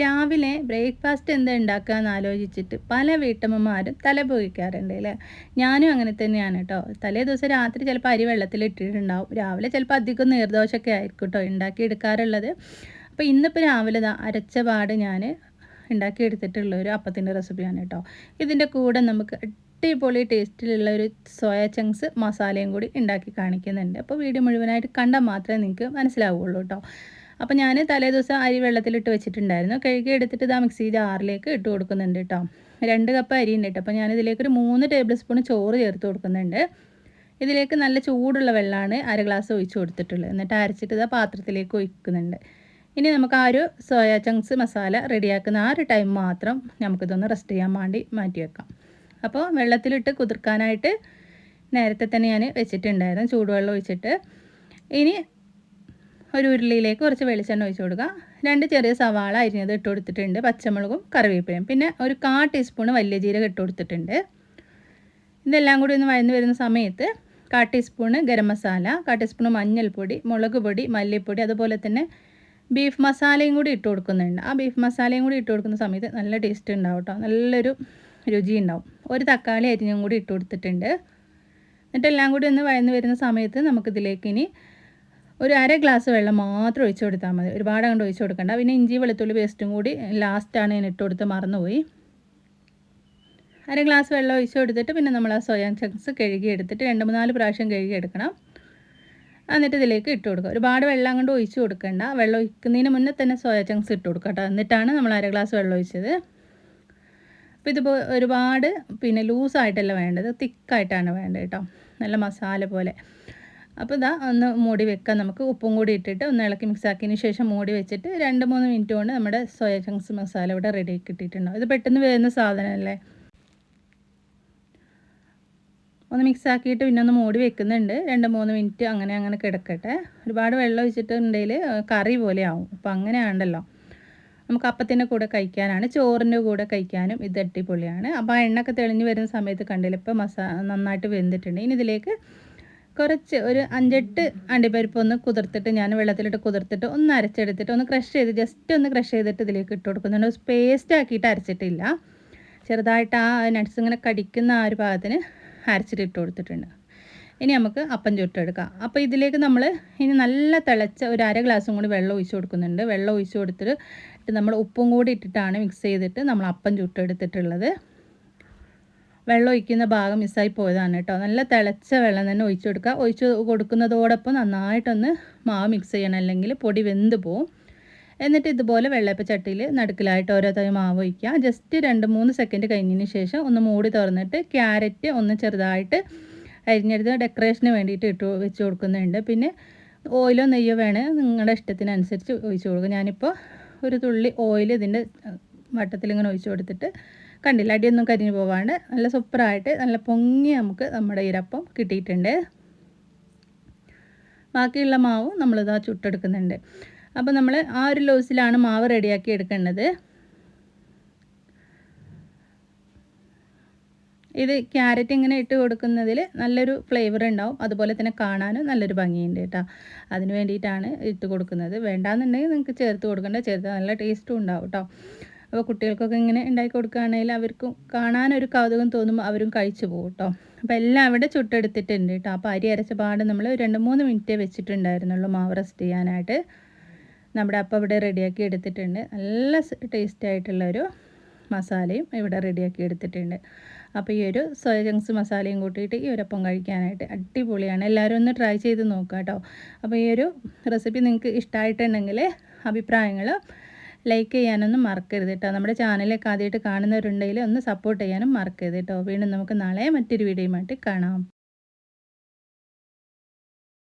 രാവിലെ ബ്രേക്ക്ഫാസ്റ്റ് എന്താ ഉണ്ടാക്കുക ആലോചിച്ചിട്ട് പല വീട്ടമ്മമാരും തല പോയിക്കാറുണ്ട് അല്ലേ? ഞാനും അങ്ങനെ തന്നെയാണ് കേട്ടോ. തലേ ദിവസം രാത്രി ചിലപ്പോൾ അരി വെള്ളത്തിൽ ഇട്ടിട്ടുണ്ടാവും. രാവിലെ ചിലപ്പോൾ അധികം നീർദോശമൊക്കെ ആയിരിക്കും കേട്ടോ ഉണ്ടാക്കി എടുക്കാറുള്ളത്. അപ്പോൾ ഇന്നിപ്പോൾ രാവിലെ അരച്ച പാട് ഞാൻ ഉണ്ടാക്കിയെടുത്തിട്ടുള്ള ഒരു അപ്പത്തിന്റെ റെസിപ്പിയാണ് കേട്ടോ. ഇതിന്റെ കൂടെ നമുക്ക് അടിപൊളി ടേസ്റ്റിലുള്ള ഒരു സോയ ചങ്ക്സ് മസാലയും കൂടി ഉണ്ടാക്കി കാണിക്കുന്നുണ്ട്. അപ്പോൾ വീഡിയോ മുഴുവനായിട്ട് കണ്ടാൽ മാത്രമേ നിങ്ങൾക്ക് മനസ്സിലാവുള്ളൂ കേട്ടോ. അപ്പോൾ ഞാൻ തലേ ദിവസം അരി വെള്ളത്തിലിട്ട് വെച്ചിട്ടുണ്ടായിരുന്നു. കഴുകി എടുത്തിട്ട് ഇതാ മിക്സി ജാറിലേക്ക് ഇട്ട് കൊടുക്കുന്നുണ്ട് കേട്ടോ രണ്ട് കപ്പ് അരി ഉണ്ട് കേട്ടോ അപ്പോൾ ഞാനിതിലേക്ക് ഒരു മൂന്ന് ടേബിൾ സ്പൂൺ ചോറ് ചേർത്ത് കൊടുക്കുന്നുണ്ട്. ഇതിലേക്ക് നല്ല ചൂടുള്ള വെള്ളമാണ് അര ഗ്ലാസ് ഒഴിച്ച് കൊടുത്തിട്ടുള്ളത്. എന്നിട്ട് അരച്ചിട്ട് ഇതാ പാത്രത്തിലേക്ക് ഒഴിക്കുന്നുണ്ട്. ഇനി നമുക്ക് ആ ഒരു സോയ ചങ്ക്സ് മസാല റെഡിയാക്കുന്ന ആ ഒരു ടൈം മാത്രം നമുക്കിതൊന്ന് റെസ്റ്റ് ചെയ്യാൻ വേണ്ടി മാറ്റി വെക്കാം. അപ്പോൾ വെള്ളത്തിലിട്ട് കുതിർക്കാനായിട്ട് നേരത്തെ തന്നെ ഞാൻ വെച്ചിട്ടുണ്ടായിരുന്നു. ചൂടുവെള്ളം ഒഴിച്ചിട്ട്. ഇനി ഒരു ഉരുളിയിലേക്ക് കുറച്ച് വെളിച്ചെണ്ണ ഒഴിച്ച് കൊടുക്കുക. രണ്ട് ചെറിയ സവാള അരിഞ്ഞത് ഇട്ട് കൊടുത്തിട്ടുണ്ട്. പച്ചമുളകും കറിവേപ്പിലയും. പിന്നെ ഒരു കാ ടീസ്പൂൺ വലിയ ജീരകം ഇട്ട് കൊടുത്തിട്ടുണ്ട്. ഇതെല്ലാം കൂടി ഒന്ന് വഴന്നു വരുന്ന സമയത്ത് കാ ടീസ്പൂണ് ഗരം മസാല കാ ടീസ്പൂണ് മഞ്ഞൾപ്പൊടി മുളക് പൊടി മല്ലിപ്പൊടി അതുപോലെ തന്നെ ബീഫ് മസാലയും കൂടി ഇട്ട് കൊടുക്കുന്നുണ്ട്. ആ ബീഫ് മസാലയും കൂടി ഇട്ട് കൊടുക്കുന്ന സമയത്ത് നല്ല ടേസ്റ്റ് ഉണ്ടാവും കേട്ടോ. നല്ലൊരു രുചി ഉണ്ടാവും. ഒരു തക്കാളി അരിഞ്ഞും കൂടി ഇട്ട് കൊടുത്തിട്ടുണ്ട്. എന്നിട്ടെല്ലാം കൂടി ഒന്ന് വഴന്നു വരുന്ന സമയത്ത് നമുക്കിതിലേക്ക് ഇനി ഒരു അര ഗ്ലാസ് വെള്ളം മാത്രം ഒഴിച്ചു കൊടുത്താൽ മതി. ഒരുപാട് അങ്ങോട്ട് ഒഴിച്ചു കൊടുക്കണ്ട. പിന്നെ ഇഞ്ചി വെളുത്തുള്ളി പേസ്റ്റും കൂടി ലാസ്റ്റാണ് ഞാൻ ഇട്ട് കൊടുത്ത് മറന്നുപോയി. അര ഗ്ലാസ് വെള്ളം ഒഴിച്ചു കൊടുത്തിട്ട് പിന്നെ നമ്മൾ ആ സോയാ ചങ്ക്സ് കഴുകി എടുത്തിട്ട് രണ്ട് മൂന്നാൽ പ്രാവശ്യം കഴുകി എടുക്കണം. എന്നിട്ട് ഇതിലേക്ക് ഇട്ട് കൊടുക്കുക. ഒരുപാട് വെള്ളം അങ്ങോട്ട് ഒഴിച്ചു കൊടുക്കണ്ട. വെള്ളം ഒഴിക്കുന്നതിന് മുന്നേ തന്നെ സോയ ചങ്ക്സ് ഇട്ട് കൊടുക്കുക കേട്ടോ. എന്നിട്ടാണ് നമ്മൾ അര ഗ്ലാസ് വെള്ളം ഒഴിച്ചത്. അപ്പോൾ ഇതിപ്പോൾ ഒരുപാട് പിന്നെ ലൂസായിട്ടല്ല വേണ്ടത്. തിക്കായിട്ടാണ് വേണ്ടത് കേട്ടോ. നല്ല മസാല പോലെ. അപ്പോൾ ഇതാ ഒന്ന് മൂടി വെക്കാം. നമുക്ക് ഉപ്പും കൂടി ഇട്ടിട്ട് ഒന്ന് ഇളക്കി മിക്സ് ആക്കിയതിന് ശേഷം മൂടി വെച്ചിട്ട് രണ്ട് മൂന്ന് മിനിറ്റ് കൊണ്ട് നമ്മുടെ സോയ ചങ്ക്സ് മസാല ഇവിടെ റെഡി കിട്ടിയിട്ടുണ്ടാവും ഇത് പെട്ടെന്ന് വരുന്ന സാധനമല്ലേ? ഒന്ന് മിക്സ് ആക്കിയിട്ട് പിന്നെ ഒന്ന് മൂടി വെക്കുന്നുണ്ട്. രണ്ട് മൂന്ന് മിനിറ്റ് അങ്ങനെ അങ്ങനെ കിടക്കട്ടെ. ഒരുപാട് വെള്ളം ഒഴിച്ചിട്ടുണ്ടെങ്കിൽ കറി പോലെ ആവും. അപ്പോൾ ആണ്ടല്ലോ നമുക്ക് അപ്പത്തിന്റെ കൂടെ കഴിക്കാനാണ് ചോറിന്റെ കൂടെ കഴിക്കാനും ഇത് അടിപൊളിയാണ്. അപ്പോൾ ആ എണ്ണൊക്കെ തെളിഞ്ഞ് വരുന്ന സമയത്ത് കണ്ടില്ല ഇപ്പോൾ മസാ നന്നായിട്ട് വെന്തിട്ടുണ്ട്. ഇനി ഇതിലേക്ക് കുറച്ച് ഒരു അഞ്ചെട്ട് അണ്ടിപ്പരിപ്പ് ഒന്ന് കുതിർത്തിട്ട് ഞാൻ വെള്ളത്തിലിട്ട് കുതിർത്തിട്ട് ഒന്ന് അരച്ചെടുത്തിട്ട് ഒന്ന് ക്രഷ് ചെയ്ത് ജസ്റ്റ് ഒന്ന് ക്രഷ് ചെയ്തിട്ട് ഇതിലേക്ക് ഇട്ട് കൊടുക്കുന്നുണ്ട്. പേസ്റ്റ് ആക്കിയിട്ട് അരച്ചിട്ടില്ല. ചെറുതായിട്ട് ആ നട്ട്സ് ഇങ്ങനെ കടിക്കുന്ന ആ ഒരു ഭാഗത്തിന് അരച്ചിട്ട് ഇട്ട് കൊടുത്തിട്ടുണ്ട്. ഇനി നമുക്ക് അപ്പം ചുട്ടെടുക്കാം. അപ്പോൾ ഇതിലേക്ക് നമ്മൾ ഇനി നല്ല തിളച്ച ഒരു അര ഗ്ലാസ്സും കൂടി വെള്ളം ഒഴിച്ച് കൊടുക്കുന്നുണ്ട്. വെള്ളം ഒഴിച്ച് കൊടുത്തിട്ട് നമ്മൾ ഉപ്പും കൂടി ഇട്ടിട്ടാണ് മിക്സ് ചെയ്തിട്ട് നമ്മൾ അപ്പം ചുട്ടെടുത്തിട്ടുള്ളത്. വെള്ളം ഒഴിക്കുന്ന ഭാഗം മിസ്സായി പോയതാണ് കേട്ടോ നല്ല തിളച്ച വെള്ളം തന്നെ ഒഴിച്ചു കൊടുക്കുക. ഒഴിച്ച് കൊടുക്കുന്നതോടൊപ്പം നന്നായിട്ടൊന്ന് മാവ് മിക്സ് ചെയ്യണം. അല്ലെങ്കിൽ പൊടി വെന്ത് പോവും. എന്നിട്ട് ഇതുപോലെ വെള്ളയപ്പ ചട്ടിയിൽ നടുക്കിലായിട്ട് ഓരോ തവണ മാവ് ഒഴിക്കുക. ജസ്റ്റ് രണ്ട് മൂന്ന് സെക്കൻഡ് കഴിഞ്ഞതിന് ശേഷം ഒന്ന് മൂടി തുറന്നിട്ട് ക്യാരറ്റ് ഒന്ന് ചെറുതായിട്ട് അരിഞ്ഞെടുത്ത് ഡെക്കറേഷന് വേണ്ടിയിട്ട് ഇട്ട് വെച്ച് കൊടുക്കുന്നുണ്ട്. പിന്നെ ഓയിലോ നെയ്യോ വേണേൽ നിങ്ങളുടെ ഇഷ്ടത്തിനനുസരിച്ച് ഒഴിച്ച് കൊടുക്കുക ഞാനിപ്പോൾ ഒരു തുള്ളി ഓയിൽ ഇതിന്റെ വട്ടത്തിൽ ഇങ്ങനെ ഒഴിച്ച് കൊടുത്തിട്ട് കണ്ടില്ല അടിയൊന്നും കരിഞ്ഞു പോവാണ്ട്. നല്ല സൂപ്പറായിട്ട് നല്ല പൊങ്ങി നമുക്ക് നമ്മുടെ ഇരപ്പം കിട്ടിയിട്ടുണ്ട്. ബാക്കിയുള്ള മാവും നമ്മളിതാ ചുട്ടെടുക്കുന്നുണ്ട്. അപ്പോൾ നമ്മൾ ആ ഒരു ലോസിലാണ് മാവ് റെഡിയാക്കി എടുക്കേണ്ടത്. ഇത് ക്യാരറ്റ് ഇങ്ങനെ ഇട്ട് കൊടുക്കുന്നതിൽ നല്ലൊരു ഫ്ലേവർ ഉണ്ടാവും. അതുപോലെ തന്നെ കാണാനും നല്ലൊരു ഭംഗിയുണ്ട് കേട്ടോ. അതിന് വേണ്ടിയിട്ടാണ് ഇട്ട് കൊടുക്കുന്നത്. വേണ്ടാന്നുണ്ടെങ്കിൽ നിങ്ങൾക്ക് ചേർത്ത് കൊടുക്കേണ്ട. ചേർത്ത് നല്ല ടേസ്റ്റും ഉണ്ടാവും കേട്ടോ. അപ്പോൾ കുട്ടികൾക്കൊക്കെ ഇങ്ങനെ ഉണ്ടാക്കി കൊടുക്കുകയാണെങ്കിൽ അവർക്കും കാണാനൊരു കൗതുകം തോന്നുമ്പോൾ അവരും കഴിച്ചു പോകും കേട്ടോ അപ്പോൾ എല്ലാം അവിടെ ചുട്ടെടുത്തിട്ടുണ്ട് കേട്ടോ അപ്പോൾ അരി അരച്ച പാട് നമ്മൾ രണ്ട് മൂന്ന് മിനിറ്റേ വെച്ചിട്ടുണ്ടായിരുന്നുള്ളൂ മാവ് റെസ്റ്റ് ചെയ്യാനായിട്ട്. നമ്മുടെ അപ്പം ഇവിടെ റെഡിയാക്കി എടുത്തിട്ടുണ്ട്. നല്ല ടേസ്റ്റ് ആയിട്ടുള്ള ഒരു മസാലയും ഇവിടെ റെഡിയാക്കി എടുത്തിട്ടുണ്ട്. അപ്പോൾ ഈ ഒരു സോയ ജങ്സ് മസാലയും കൂട്ടിയിട്ട് ഈ ഒരപ്പം കഴിക്കാനായിട്ട് അടിപൊളിയാണ്. എല്ലാവരും ഒന്ന് ട്രൈ ചെയ്ത് നോക്കാം കേട്ടോ അപ്പോൾ ഈ ഒരു റെസിപ്പി നിങ്ങൾക്ക് ഇഷ്ടമായിട്ടുണ്ടെങ്കിൽ അഭിപ്രായങ്ങൾ ലൈക്ക് ചെയ്യാനൊന്നും മറക്കരുത് കേട്ടോ. നമ്മുടെ ചാനലൊക്കെ ആദ്യമായിട്ട് കാണുന്നവരുണ്ടെങ്കിൽ ഒന്ന് സപ്പോർട്ട് ചെയ്യാനും മറക്കരുത് കേട്ടോ. വീണ്ടും നമുക്ക് നാളെ മറ്റൊരു വീഡിയോയുമായിട്ട് കാണാം.